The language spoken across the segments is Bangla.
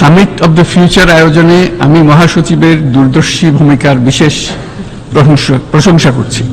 সামিট অব দ্য ফিউচার আয়োজনে আমি মহাসচিবের দূরদর্শী ভূমিকার বিশেষ প্রশংসা- করছি।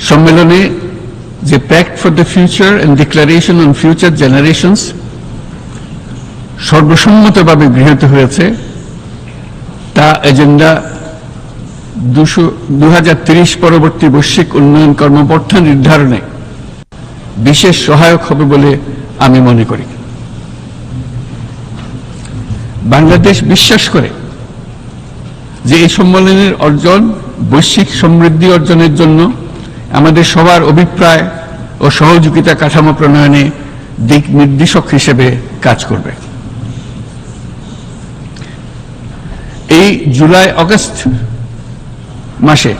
সম্মেলনে যে pact for the future and declaration on future generations সর্বসম্মতভাবে গৃহীত হয়েছে, তা এজেন্ডা দুশো দু পরবর্তী বৈশ্বিক উন্নয়ন কর্মপন্থা নির্ধারণে বিশেষ সহায়ক হবে বলে আমি মনে করি। বাংলাদেশ বিশ্বাস করে যে এই সম্মেলনের অর্জন, বৈশ্বিক সমৃদ্ধি অর্জনের জন্য আমাদের সবার অভিপ্রায় ও সহযোগিতা কাঠামো প্রণয়নে দিক নির্দেশক হিসেবে কাজ করবে। এই জুলাই আগস্ট মাসে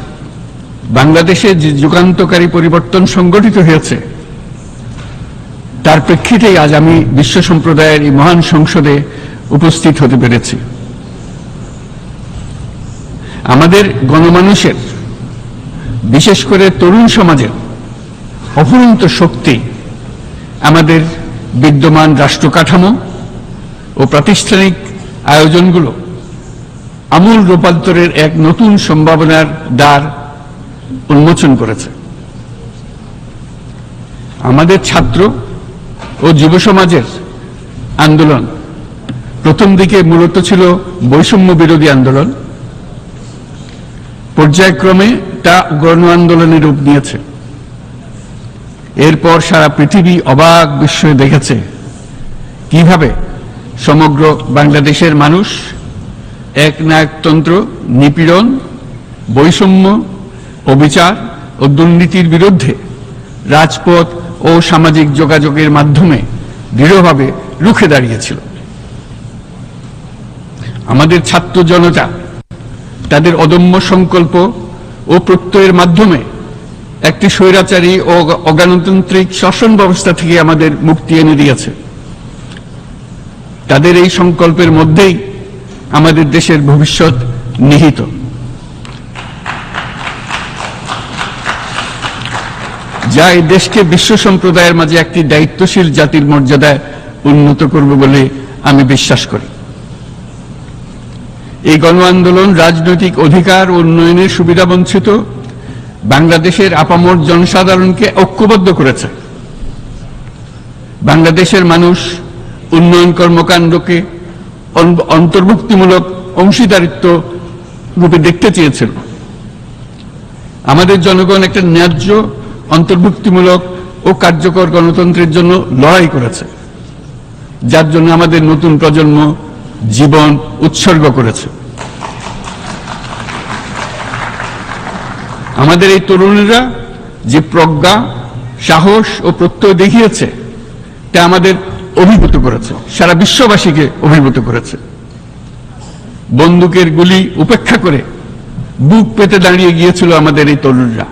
বাংলাদেশে যে যুগান্তকারী পরিবর্তন সংগঠিত হয়েছে, তার প্রেক্ষিতেই আজ আমি বিশ্ব সম্প্রদায়ের এই মহান সংসদে উপস্থিত হতে পেরেছি। আমাদের গণমানুষের, বিশেষ করে তরুণ সমাজের অফুরন্ত শক্তি, আমাদের বিদ্যমান রাষ্ট্র কাঠামো ও প্রাতিষ্ঠানিক আয়োজনগুলো আমূল রূপান্তরের এক নতুন সম্ভাবনার দ্বার উন্মোচন করেছে। আমাদের ছাত্র ও যুব সমাজের আন্দোলন প্রথম দিকে মূলত ছিল বৈষম্য বিরোধী আন্দোলন। পর্যায়ক্রমে তা গণ আন্দোলনের রূপ নিয়েছে। এরপর সারা পৃথিবী অবাক বিস্ময়ে দেখেছে কীভাবে সমগ্র বাংলাদেশের মানুষ এক নায়কতন্ত্র নিপীড়ন, বৈষম্য, অবিচার ও দুর্নীতির বিরুদ্ধে রাজপথ ও সামাজিক যোগাযোগের মাধ্যমে দৃঢ়ভাবে রুখে দাঁড়িয়েছিল। আমাদের ছাত্র জনতা, তাদের অদম্য সংকল্প ও প্রত্যয়ের মাধ্যমে একটি স্বৈরাচারী ও অগণতান্ত্রিক শাসন ব্যবস্থা থেকে আমাদের মুক্তি এনে দিয়েছে। তাদের এই সংকল্পের মধ্যেই আমাদের দেশের ভবিষ্যৎ নিহিত। যা এই দেশকে বিশ্ব সম্প্রদায়ের মাঝে একটি দায়িত্বশীল জাতির মর্যাদায় উন্নত করবে বলে আমি বিশ্বাস করি। এই গণ আন্দোলন রাজনৈতিক অধিকার উন্নয়নের সুবিধা বঞ্চিত, বাংলাদেশের আপামর জনসাধারণকে ঐক্যবদ্ধ করেছে। বাংলাদেশের মানুষ উন্নয়ন কর্মকাণ্ডকে অন্তর্ভুক্তিমূলক অংশীদারিত্ব রূপে দেখতে চেয়েছিল। আমাদের জনগণ একটা ন্যায্য, অন্তর্ভুক্তিমূলক ও কার্যকর গণতন্ত্রের জন্য লড়াই করেছে, যার জন্য আমাদের নতুন প্রজন্ম জীবন উৎসর্গ করেছে। আমাদের এই তরুণীরা যে প্রজ্ঞা, সাহস ও প্রত্যয় দেখিয়েছে, তা আমাদের অভিভূত করেছে, সারা বিশ্ববাসীকে অভিভূত করেছে। বন্দুকের গুলি উপেক্ষা করে বুক পেতে দাঁড়িয়ে গিয়েছিল আমাদের এই তরুণরা।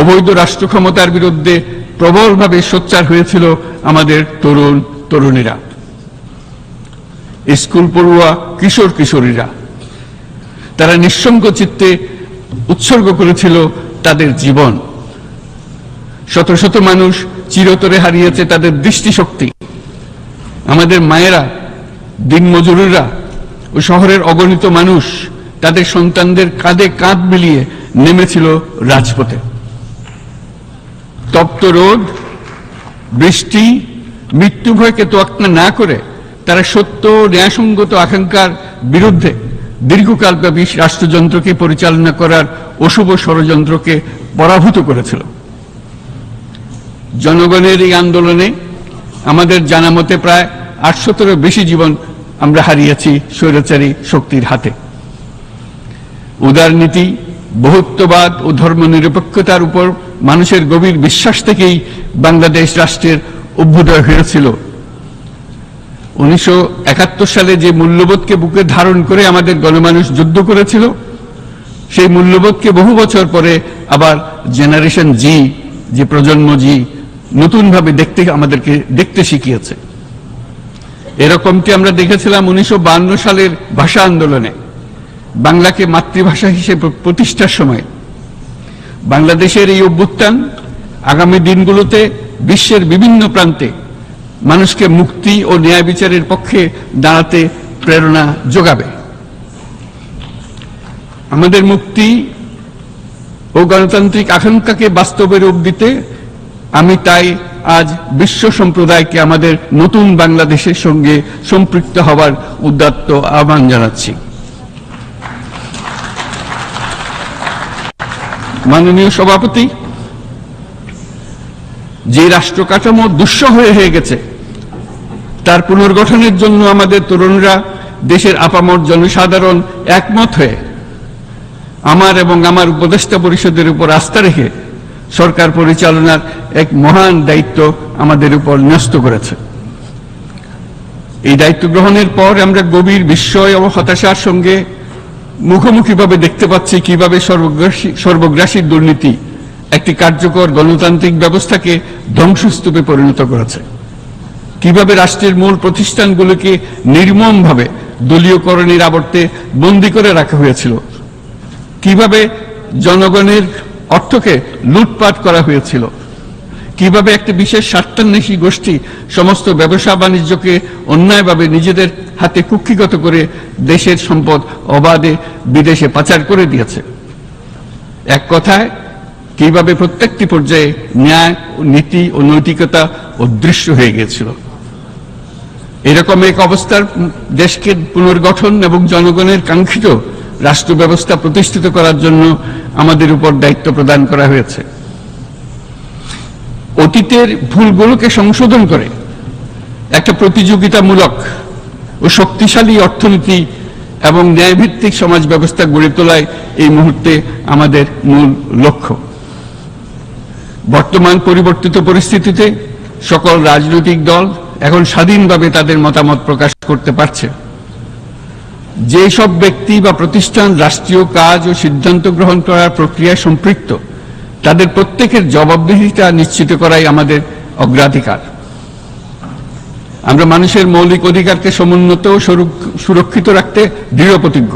অবৈধ রাষ্ট্র ক্ষমতার বিরুদ্ধে প্রবলভাবে সোচ্চার হয়েছিল আমাদের তরুণ তরুণীরা। স্কুল পড়ুয়া কিশোর কিশোরীরা। তারা নিঃসঙ্গ চিত্তে উৎসর্গ করেছিল তাদের জীবন। শত শত মানুষ চিরতরে হারিয়েছে তাদের দৃষ্টিশক্তি। আমাদের মায়েরা, দিনমজুররা ও শহরের অগণিত মানুষ তাদের সন্তানদের কাঁধে কাঁধ মিলিয়ে নেমেছিল রাজপথে। তপ্ত রোদ, বৃষ্টি মৃত্যু ভয়কে তোয়াক্কা না করে তারা সত্য ন্যায়সঙ্গত আকাঙ্ক্ষার বিরুদ্ধে দীর্ঘকালব্যাপী রাষ্ট্রযন্ত্রকে পরিচালনা করার অশুভ ষড়যন্ত্রকে পরাভূত করেছিল। জনগণের এই আন্দোলনে আমাদের জানা মতে প্রায় আটশোতেরও বেশি জীবন আমরা হারিয়েছি স্বৈরাচারী শক্তির হাতে। উদারনীতি বহুত্ববাদ ও ধর্মনিরপেক্ষতার উপর মানুষের গভীর বিশ্বাস থেকেই বাংলাদেশ রাষ্ট্রের অভ্যুদয় হয়েছিল। উনিশশো একাত্তর সালে যে মূল্যবোধকে বুকে ধারণ করে আমাদের গণমানুষ যুদ্ধ করেছিল, সেই মূল্যবোধকে বহু বছর পরে আবার জেনারেশন জি, যে প্রজন্ম জি, নতুনভাবে দেখতে আমাদেরকে দেখতে শিখিয়েছে। এরকমটি আমরা দেখেছিলাম উনিশশো সালের ভাষা আন্দোলনে, বাংলাকে মাতৃভাষা হিসেবে প্রতিষ্ঠার সময়। বাংলাদেশের এই অভ্যুত্থান আগামী দিনগুলোতে বিশ্বের বিভিন্ন প্রান্তে মানুষকে মুক্তি ও ন্যায় বিচারের পক্ষে দাঁড়াতে প্রেরণা যোগাবে। আমাদের মুক্তি ও গণতান্ত্রিক আকাঙ্ক্ষাকে বাস্তবে রূপ দিতে আমি তাই আজ বিশ্ব সম্প্রদায়কে আমাদের নতুন বাংলাদেশের সঙ্গে সম্পৃক্ত হবার উদ্যাত্ত আহ্বান জানাচ্ছি। মাননীয় সভাপতি যে রাষ্ট্র কাঠামো হয়ে হয়ে গেছে, তার পুনর্গঠনের জন্য আমাদের তরুণরা দেশের আপামর জনসাধারণ একমত হয়ে আমার এবং আমার উপদেষ্টা পরিষদের উপর আস্থা রেখে সরকার পরিচালনার এক মহান দায়িত্ব আমাদের উপর ন্যস্ত করেছে। এই দায়িত্ব গ্রহণের পর আমরা গভীর বিস্ময় ও হতাশার সঙ্গে মুখোমুখিভাবে দেখতে পাচ্ছি কীভাবে সর্বগ্রাসী সর্বগ্রাসী দুর্নীতি একটি কার্যকর গণতান্ত্রিক ব্যবস্থাকে ধ্বংসস্তূপে পরিণত করেছে। কীভাবে রাষ্ট্রের মূল প্রতিষ্ঠানগুলোকে নির্মমভাবে দলীয়করণের আবর্তে বন্দী করে রাখা হয়েছিল? কীভাবে জনগণের অর্থকে লুটপাট করা হয়েছিল? কীভাবে একটি বিশেষ স্বার্থান্বেষী গোষ্ঠী সমস্ত ব্যবসা বাণিজ্যকে অন্যায়ভাবে নিজেদের হাতে কুক্ষিগত করে দেশের সম্পদ অবাধে বিদেশে পাচার করে দিয়েছে? এক কথায় কীভাবে প্রত্যেকটি পর্যায়ে ন্যায়, নীতি ও নৈতিকতা অদৃশ্য হয়ে গিয়েছিল। এরকম এক অবস্থার দেশকে পুনর্গঠন এবং জনগণের কাঙ্ক্ষিত রাষ্ট্র ব্যবস্থা প্রতিষ্ঠিত করার জন্য আমাদের উপর দায়িত্ব প্রদান করা হয়েছে। অতীতের ভুলগুলোকে সংশোধন করে একটা প্রতিযোগিতামূলক ও শক্তিশালী অর্থনীতি এবং ন্যায়ভিত্তিক সমাজ ব্যবস্থা গড়ে তোলায় এই মুহূর্তে আমাদের মূল লক্ষ্য। বর্তমান পরিবর্তিত পরিস্থিতিতে সকল রাজনৈতিক দল এখন স্বাধীনভাবে তাদের মতামত প্রকাশ করতে পারছে। যেসব ব্যক্তি বা প্রতিষ্ঠান রাষ্ট্রীয় কাজ ও সিদ্ধান্ত গ্রহণ করার প্রক্রিয়ায় সম্পৃক্ত, তাদের প্রত্যেকের জবাবদিহিতা নিশ্চিত করাই আমাদের অগ্রাধিকার। আমরা মানুষের মৌলিক অধিকারকে সমুন্নত ও সুরক্ষিত রাখতে দৃঢ় প্রতিজ্ঞ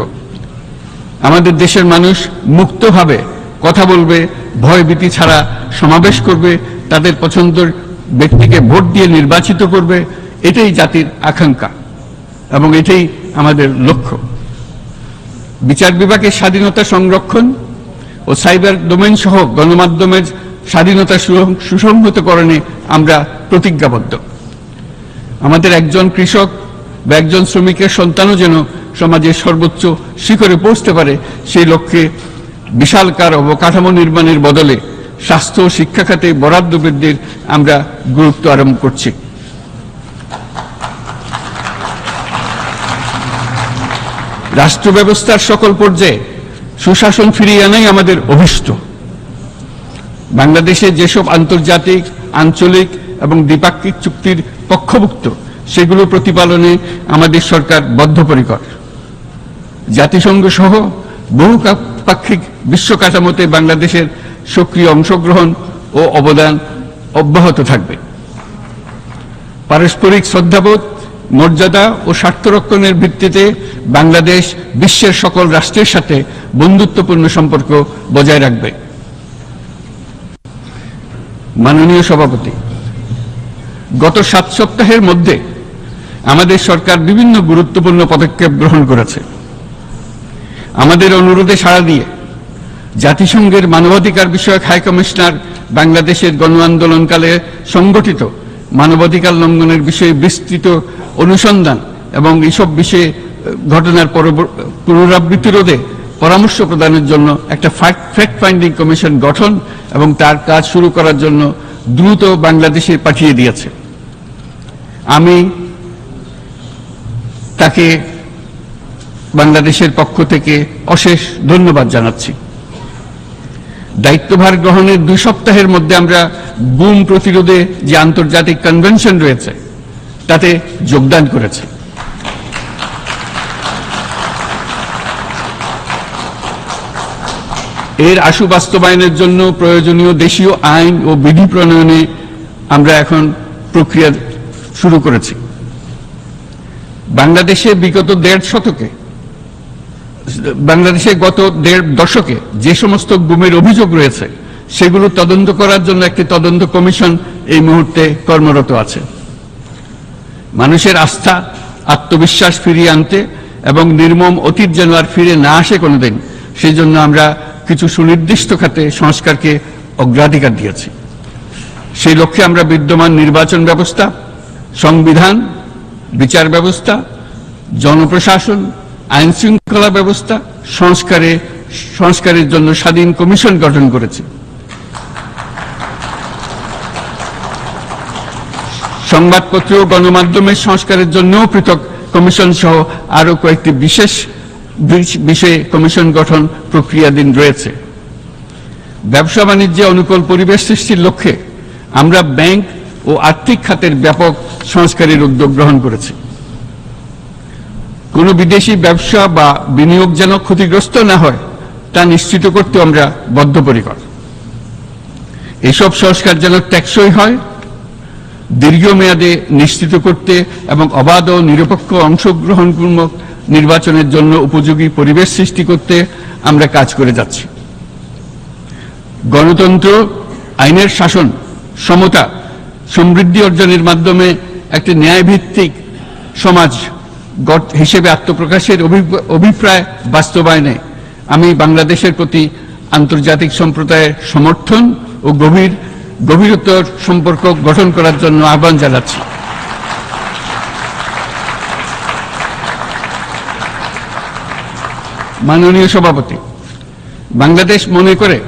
আমাদের দেশের মানুষ মুক্তভাবে কথা বলবে ভয়ভীতি ছাড়া সমাবেশ করবে, তাদের পছন্দের ব্যক্তিকে ভোট দিয়ে নির্বাচিত করবে, এটাই জাতির আকাঙ্ক্ষা এবং এটাই আমাদের লক্ষ্য। বিচার বিভাগের স্বাধীনতা সংরক্ষণ ও সাইবার ডোমেন সহ গণমাধ্যমের স্বাধীনতা সুসংহতকরণে আমরা প্রতিজ্ঞাবদ্ধ। আমাদের একজন কৃষক বা একজন শ্রমিকের সন্তানও যেন সমাজের সর্বোচ্চ শিখরে পৌঁছতে পারে, সেই লক্ষ্যে বিশালকার অবকাঠামো নির্মাণের বদলে স্বাস্থ্য, শিক্ষা খাতে বরাদ্দ বৃদ্ধির আমরা গুরুত্ব আরম্ভ করছি। রাষ্ট্র ব্যবস্থার সকল পর্যায়ে সুশাসন ফিরিয়ে আনাই আমাদের অভিষ্ট। বাংলাদেশে যেসব আন্তর্জাতিক, আঞ্চলিক এবং দ্বিপাক্ষিক চুক্তির পক্ষভুক্ত, সেগুলো প্রতিপালনে আমাদের সরকার বদ্ধপরিকর। জাতিসংঘ সহ বহু পাক্ষিক বিশ্ব কাঠামোতে বাংলাদেশের সক্রিয় অংশগ্রহণ ও অবদান অব্যাহত থাকবে। পারস্পরিক শ্রদ্ধাবোধ, মর্যাদা ও স্বার্থরক্ষণের ভিত্তিতে বাংলাদেশ বিশ্বের সকল রাষ্ট্রের সাথে বন্ধুত্বপূর্ণ সম্পর্ক বজায় রাখবে। মাননীয় সভাপতি, গত সাত সপ্তাহের মধ্যে আমাদের সরকার বিভিন্ন গুরুত্বপূর্ণ পদক্ষেপ গ্রহণ করেছে। আমাদের অনুরোধে সাড়া দিয়ে জাতিসংঘের মানবাধিকার বিষয়ক হাই কমিশনার বাংলাদেশের গণ আন্দোলনকালে সংগঠিত মানবাধিকার লঙ্ঘনের বিষয়ে বিস্তৃত অনুসন্ধান এবং এইসব বিষয়ে ঘটনার পুনরাবৃত্তি রোধে পরামর্শ প্রদানের জন্য একটা ফ্যাক্ট ফাইন্ডিং কমিশন গঠন এবং তার কাজ শুরু করার জন্য দ্রুত বাংলাদেশে পাঠিয়ে দিয়েছে। আমি তাকে বাংলাদেশের পক্ষ থেকে অশেষ ধন্যবাদ জানাচ্ছি। দায়িত্বভার গ্রহণের দুই সপ্তাহের মধ্যে আমরা গুম প্রতিরোধে যে আন্তর্জাতিক কনভেনশন রয়েছে, তাতে যোগদান করেছে। এর আশু বাস্তবায়নের জন্য প্রয়োজনীয় দেশীয় আইন ও বিধি প্রণয়নে আমরা এখন প্রক্রিয়া শুরু করেছি। বাংলাদেশে বিগত দেড় শতকে বাংলাদেশে গত দেড় দশকে যে সমস্ত গুমের অভিযোগ রয়েছে, সেগুলো তদন্ত করার জন্য একটি তদন্ত কমিশন এই মুহূর্তে কর্মরত আছে। মানুষের আস্থা, আত্মবিশ্বাস ফিরিয়ে আনতে এবং নির্মম অতীত যেন আর ফিরে না আসে কোনোদিন সেই জন্য আমরা কিছু সুনির্দিষ্ট খাতে সংস্কারকে অগ্রাধিকার দিয়েছি। সেই লক্ষ্যে আমরা বিদ্যমান নির্বাচন ব্যবস্থা, সংবিধান, বিচার ব্যবস্থা, জনপ্রশাসন আইন শৃঙ্খলা ব্যবস্থা সংস্কারে, সংস্কারের জন্য স্বাধীন কমিশন গঠন করেছি। সংবাদপত্র ও গণমাধ্যমের সংস্কারের জন্য পৃথক কমিশন সহ আরও কয়েকটি বিশেষ বিষ- বিষয়ে কমিশন গঠন প্রক্রিয়াধীন রয়েছে। ব্যবসা বাণিজ্যে অনুকূল পরিবেশ সৃষ্টির লক্ষ্যে আমরা ব্যাংক ও আর্থিক খাতের ব্যাপক সংস্কারের উদ্যোগ গ্রহণ করেছি। কোনো বিদেশি ব্যবসা বা বিনিয়োগ যেন ক্ষতিগ্রস্ত না হয়, তা নিশ্চিত করতে আমরা বদ্ধপরিকর। এসব সংস্কার যেন টেকসই হয়, দীর্ঘমেয়াদে নিশ্চিত করতে এবং অবাধ ও নিরপেক্ষ অংশগ্রহণপূর্বক নির্বাচনের জন্য উপযোগী পরিবেশ সৃষ্টি করতে আমরা কাজ করে যাচ্ছি। গণতন্ত্র, আইনের শাসন, সমতা, সমৃদ্ধি অর্জনের মাধ্যমে একটি ন্যায়ভিত্তিক সমাজ হিসেবে আত্মপ্রকাশের অভি- অভিপ্রায় বাস্তবায়নে আমি বাংলাদেশের প্রতি আন্তর্জাতিক সম্প্রদায়ের সমর্থন ও গভীর, গভীরতর সম্পর্ক গঠন করার জন্য আহ্বান জানাচ্ছি। মাননীয় সভাপতি, বাংলাদেশ মনে করে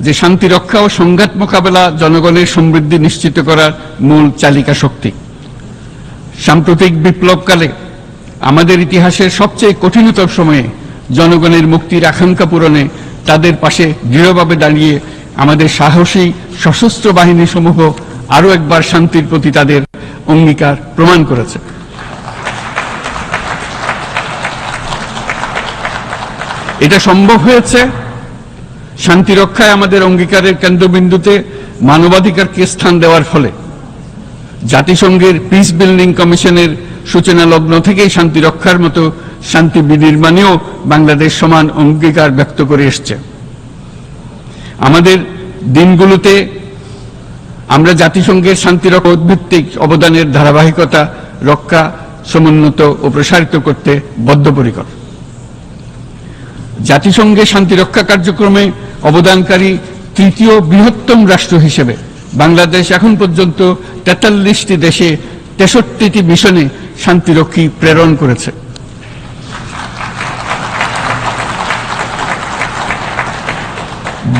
যে শান্তি রক্ষা ও সংঘাত মোকাবেলা জনগণের সমৃদ্ধি নিশ্চিত করার মূল চালিকা শক্তি সাম্প্রতিক বিপ্লবকালে আমাদের ইতিহাসের সবচেয়ে কঠিনতম সময়ে জনগণের মুক্তির আকাঙ্ক্ষা পূরণে তাদের পাশে দৃঢ়ভাবে দাঁড়িয়ে আমাদের সাহসী সশস্ত্র বাহিনী সমূহ আরও একবার শান্তির প্রতি তাদের অঙ্গীকার প্রমাণ করেছে। এটা সম্ভব হয়েছে? শান্তি রক্ষায় আমাদের অঙ্গীকারের কেন্দ্রবিন্দুতে মানবাধিকারকে স্থান দেওয়ার ফলে। জাতিসংঘের পিস বিল্ডিং কমিশনের সূচনা লগ্ন থেকেই শান্তি রক্ষার মতো শান্তি বিনির্মাণেও বাংলাদেশ সমান অঙ্গীকার ব্যক্ত করে এসছে। আমাদের দিনগুলোতে আমরা জাতিসংঘের শান্তিরক্ষা ভিত্তিক অবদানের ধারাবাহিকতা, রক্ষা, সমুন্নত ও প্রসারিত করতে বদ্ধপরিকর। জাতিসংঘের শান্তিরক্ষা কার্যক্রমে অবদানকারী তৃতীয় বৃহত্তম রাষ্ট্র হিসেবে বাংলাদেশ এখন পর্যন্ত তেতাল্লিশটি দেশে তেষট্টিটি মিশনে শান্তিরক্ষী প্রেরণ করেছে।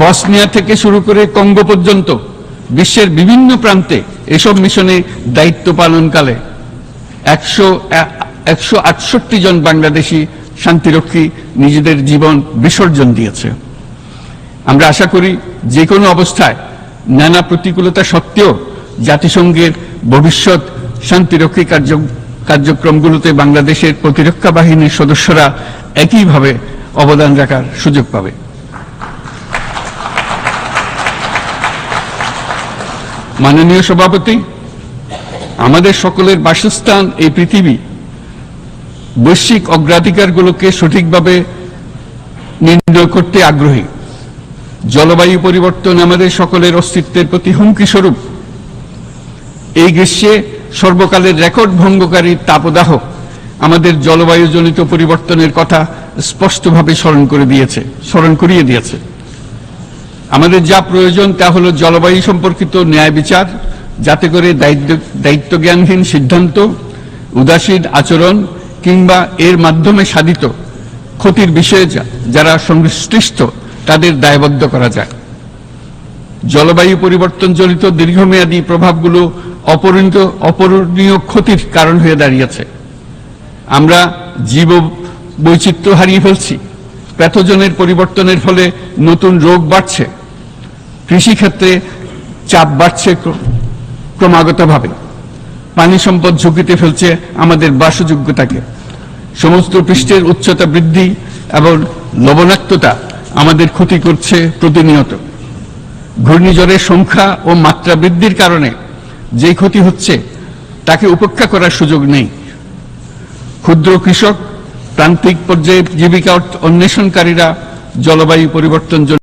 বসনিয়া থেকে শুরু করে কঙ্গো পর্যন্ত বিশ্বের বিভিন্ন প্রান্তে এসব মিশনে দায়িত্ব পালনকালে একশো একশো আটষট্টি জন বাংলাদেশি শান্তিরক্ষী নিজেদের জীবন বিসর্জন দিয়েছে। আমরা আশা করি যে কোনো অবস্থায় নানা প্রতিকূলতা সত্ত্বেও জাতিসংঘের ভবিষ্যৎ শান্তিরক্ষী কার্য কার্যক্রমগুলোতে বাংলাদেশের প্রতিরক্ষা বাহিনীর সদস্যরা একইভাবে অবদান রাখার সুযোগ পাবে। মাননীয় সভাপতি, আমাদের সকলের বাসস্থান এই পৃথিবী। বৈশ্বিক অগ্রাধিকারগুলোকে সঠিকভাবে নির্ণয় করতে আগ্রহী। জলবায়ু পরিবর্তন আমাদের সকলের অস্তিত্বের প্রতি হুমকি স্বরূপ। এই গ্রীষ্মে সর্বকালের রেকর্ড ভঙ্গকারী তাপদাহ আমাদের জলবায়ুজনিত পরিবর্তনের কথা স্পষ্টভাবে স্মরণ করে দিয়েছে, স্মরণ করিয়ে দিয়েছে। আমাদের যা প্রয়োজন তা হলো জলবায়ু সম্পর্কিত ন্যায় বিচার, যাতে করে দায়িত্ব, দায়িত্বজ্ঞানহীন সিদ্ধান্ত, উদাসীন আচরণ কিংবা এর মাধ্যমে সাধিত ক্ষতির বিষয়ে যারা সংশ্লিষ্ট, তাদের দায়বদ্ধ করা যায়। জলবায়ু পরিবর্তনজনিত দীর্ঘমেয়াদী প্রভাবগুলো অপরিণত, অপরণীয় ক্ষতির কারণ হয়ে দাঁড়িয়েছে। আমরা জীব বৈচিত্র্য হারিয়ে ফেলছি। প্যাথোজনের পরিবর্তনের ফলে নতুন রোগ বাড়ছে। কৃষিক্ষেত্রে চাপ বাড়ছে ক্রমাগতভাবে। পানি সম্পদ ঝুঁকিতে ফেলছে আমাদের বাসযোগ্যতাকে। সমস্ত পৃষ্ঠের উচ্চতা বৃদ্ধি এবং লবণাক্ততা আমাদের ক্ষতি করছে প্রতিনিয়ত। ঘূর্ণিঝড়ের সংখ্যা ও মাত্রা বৃদ্ধির কারণে যে ক্ষতি হচ্ছে, তাকে উপেক্ষা করার সুযোগ নেই। ক্ষুদ্র কৃষক, প্রান্তিক পর্যায়ে জীবিকা অন্বেষণকারীরা জলবায়ু পরিবর্তন